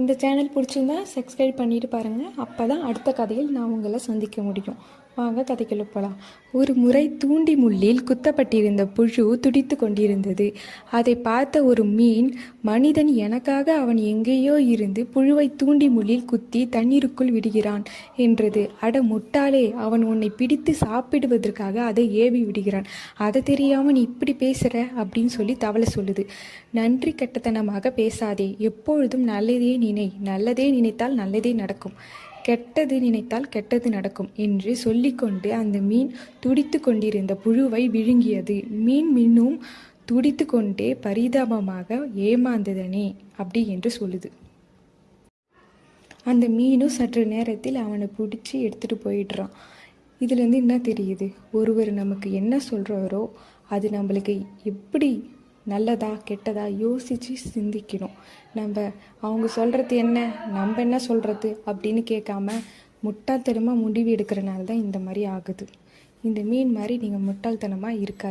இந்த சேனல் பிடிச்சிருந்தா சப்ஸ்கிரைப் பண்ணிட்டு பாருங்கள் அப்போ தான் அடுத்த கதையில் நான் உங்களை சந்திக்க முடியும். வாங்க கதைக்குள்ள போகலாம் ஒரு முறை தூண்டி முள்ளில் குத்தப்பட்டிருந்த புழு துடித்து கொண்டிருந்தது. அதை பார்த்த ஒரு மீன் மனிதன் எனக்காக அவன் எங்கேயோ இருந்து புழுவை தூண்டி முள்ளில் குத்தி தண்ணீருக்குள் விடுகிறான் என்றது. அட முட்டாளே அவன் உன்னை பிடித்து சாப்பிடுவதற்காக அதை ஏவி விடுகிறான். அதை தெரியாமல் நீ இப்படி பேசுகிற அப்படின்னு சொல்லி தவளை சொல்லுது. நன்றி கெட்டத்தனமாக பேசாதே. எப்பொழுதும் நல்லதே நினை. நல்லதே நினைத்தால் நல்லதே நடக்கும். கெட்டது நினைத்தால் கெட்டது நடக்கும் என்று சொல்லிக்கொண்டு அந்த மீன் துடித்து கொண்டிருந்த புழுவை விழுங்கியது. மீன் மின்னும் துடித்து கொண்டே பரிதாபமாக ஏமாந்ததனே அப்படி என்று சொல்லுது. அந்த மீனும் சற்று நேரத்தில் அவனை பிடிச்சி எடுத்துகிட்டு போயிடுறான். இதுலேருந்து என்ன தெரியுது? ஒருவர் நமக்கு என்ன சொல்கிறாரோ அது நம்மளுக்கு எப்படி நல்லதா கெட்டதா யோசித்து சிந்திக்கணும். நம்ம அவங்க சொல்கிறது என்ன நம்ம என்ன சொல்கிறது அப்படின்னு கேட்காம முட்டாள்தனமாக முடிவு எடுக்கிறனால தான் இந்த மாதிரி ஆகுது. இந்த மீன் மாதிரி நீங்கள் முட்டாள்தனமாக இருக்காது